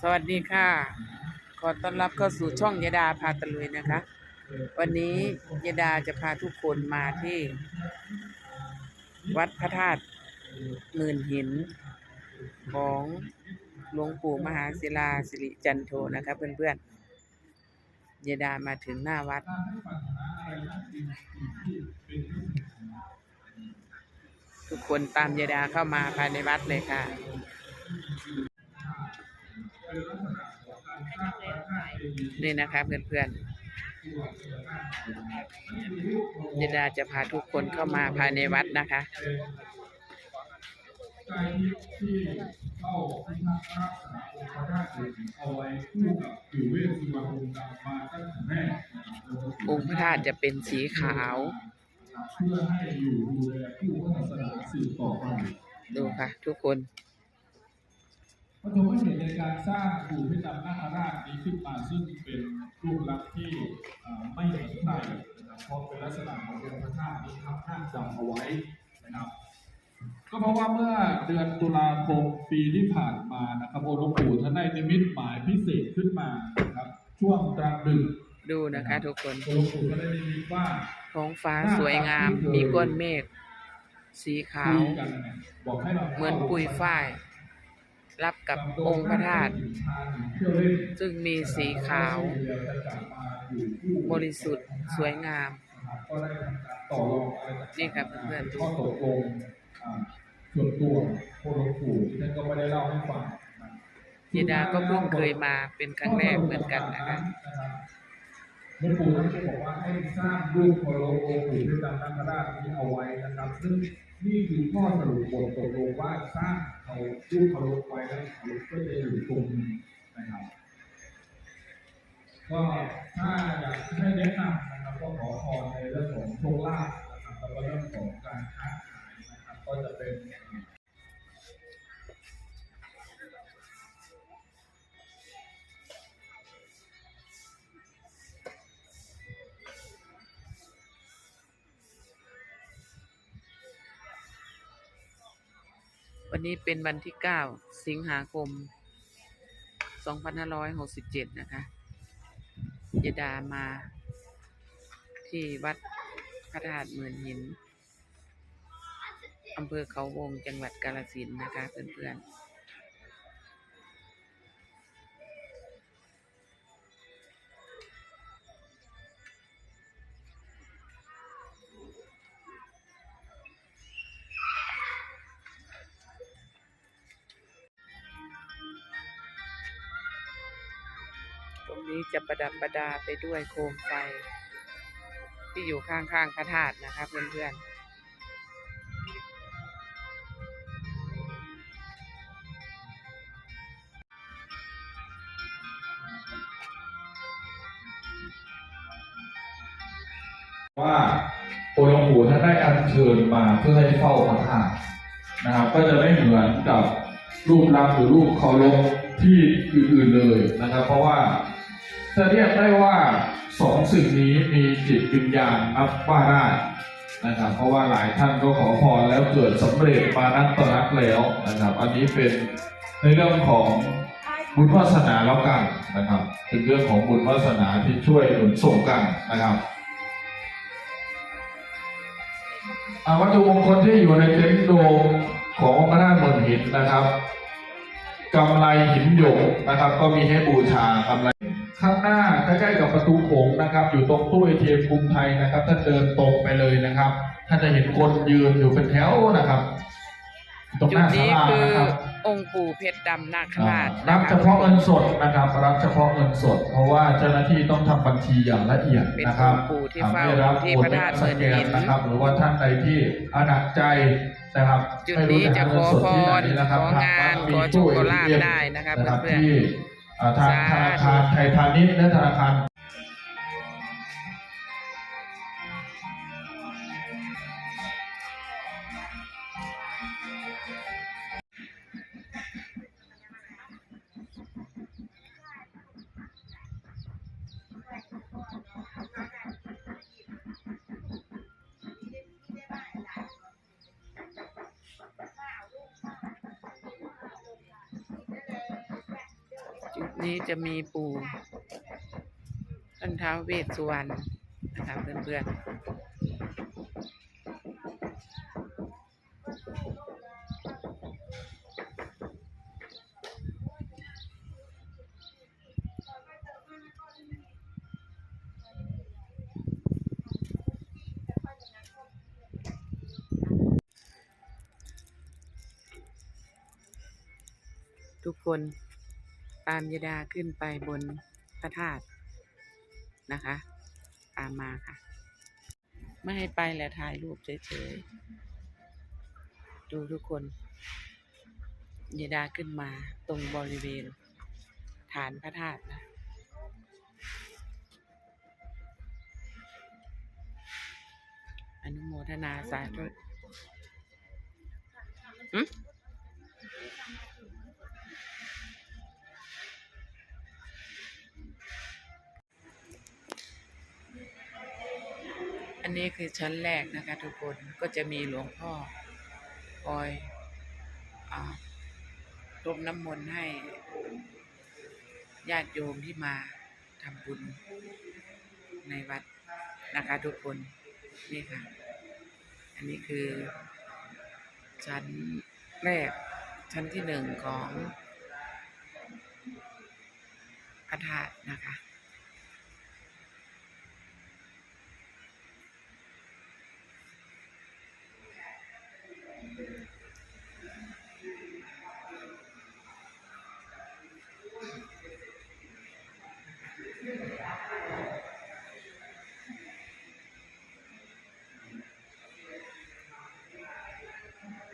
สวัสดีค่ะ ขอต้อนรับเข้าสู่ช่องยดาพาตะลุยนะคะ วันนี้ยดาจะพาทุกคนมาที่ วัดพระธาตุหมื่นหินของหลวงปู่มหาศิลาสิริจันโทนะคะเพื่อนๆยดามาถึงหน้าวัด ทุกคนตามยดาเข้ามาภายในวัดเลยค่ะ นี่นะคะเพื่อนๆยดาจะพาทุกคนเข้ามาภายในวัดนะคะเอาไว้คู่กับอยู่เวสสุวรรณองค์ดำมาตั้งแต่แรกนะครับองค์พระธาตุจะเป็นสีขาว เพื่อให้อยู่ดูแลผู้พระศาสนาสืบต่อไปดูค่ะทุกคน ปฐมเหตุในการสร้างปู่พิจำนาคราชนี้ขึ้นมาซึ่งเป็นรูปลักษณ์ที่อ่าไม่เหมือนใครนะครับเพราะเป็นลักษณะขององค์พระธาตุที่ทับท่านจำเอาไว้นะครับก็เพราะว่าเมื่อเดือนตุลาคมปีที่ผ่านมานะครับองค์หลวงปู่ท่านได้นิมิตหมายพิเศษขึ้นมานะครับช่วงกลางดึกดูนะคะทุกคนองค์หลวงปู่ก็ได้นิมิตว่าท้องฟ้าสวยงาม มีก้อนเมฆ สีขาวคุยกันเนี่ยบอกให้เราเหมือนปุยฝ้าย รับกับองค์พระธาตุซึ่งมีสีขาว บริสุทธิ์สวยงาม นี่ครับเพื่อนๆข้อตกลงส่วนตัวโคลงปู่ที่ท่านก็ไม่ได้เล่าให้ฟังนะยดาก็เพิ่งเคยมาเป็นครั้งแรกเหมือนกันนะคะหลวงปู่ท่านก็บอกว่าให้สร้างรูปโคโลงปู่ที่จำนาคราชนี้เอาไว้นะครับซึ่ง นี่คือข้อสรุปบทตกลงว่าสร้างเขารูปเคารพไว้แล้วเขาก็จะอยู่ตรงนี้นะครับ ก็ถ้าอยากให้แนะนำนะครับก็ขอพรในเรื่องของโชคลาภนะครับแล้วก็เรื่องของการ วันนี้เป็นวันที่ 9 สิงหาคม 2567 นะคะยดามา ที่วัดพระธาตุหมื่นหินอำเภอเขาวงจังหวัดกาฬสินธุ์นะคะเพื่อนๆ ตรงนี้จะประดับประดาไปด้วยโคมไฟ ที่อยู่ข้างๆพระธาตุนะคะเพื่อนๆว่าองค์หลวงปู่ท่านได้อัญเชิญมาเพื่อให้เฝ้าพระธาตุนะครับ ก็จะไม่เหมือนกับรูปลักษณ์หรือรูปเคารพที่อื่นๆเลยนะครับ เพราะว่า จะเรียกได้ว่าสองสิ่งนี้มีจิตวิญญาณนับว่าได้นะครับ เพราะว่าหลายท่านก็ขอพรแล้วเกิดสำเร็จมานักต่อนักแล้วนะครับ อันนี้เป็นในเรื่องของบุญวาสนาแล้วกันนะครับ เป็นเรื่องของบุญวาสนาที่ช่วยหนุนส่งกันนะครับอาวัตถุมงคลที่อยู่ในเต็นท์โดมของพระธาตุเมืองหินนะครับกำไรหินหยกนะครับ ก็มีให้บูชากำไร ข้างหน้าใกล้ๆกับประตูโขงนะครับ อยู่ตรงตู้เอทีเอ็มกรุงไทยนะครับท่านเดินตรงไปเลยนะครับท่านจะเห็นคนยืนอยู่เป็นแถวนะครับ ตรงหจุดน้าศานี้ลาคือนะครับองค์ปู่เพชรดำนาคราชรับนะคะเฉพาะเงินสดนะครับรับเฉพาะเงินสด เพราะว่าเจ้าหน้าที่ต้องทำบัญชีอย่างละเอียดเป็นนะครับองค์ปู่ที่เฝ้าไม่รับที่โอนพระธาตุสแกเมืองหินนนะครับ หรือว่าท่านใดที่อนักใจนะครับจุดไม่รู้นี้จะหาเงินสดที่ไหนนะครับขอพรของานทวัดมีขอโชคตู้ขอลาภ ATM ได้นะครับนะเพื่อนๆ ที่อ่า ทางธสาธุนาคารไทยพาณิชย์และธนาคาร นี้จะมีปู่ท่านท้าวเวสสุวรรณนะคะเพื่อนๆทุกคน ตามยดาขึ้นไปบนพระธาตุนะคะ ตามมาค่ะ ไม่ให้ไปแหละถ่ายรูปเฉยๆ ดูทุกคนยดาขึ้นมาตรงบริเวณ ฐานพระธาตุนะอนุโมทนาสาธุหึ อันนี้คือชั้นแรกนะคะ ทุกคนก็จะมีหลวงพ่อคอยอรดน้ำมนต์ให้ญาติโยมที่มาทำบุญในวัดนะคะทุกคนนี่ค่ะ อันนี้คือชั้นแรกชั้นที่หนึ่งของพระธาตุนะคะ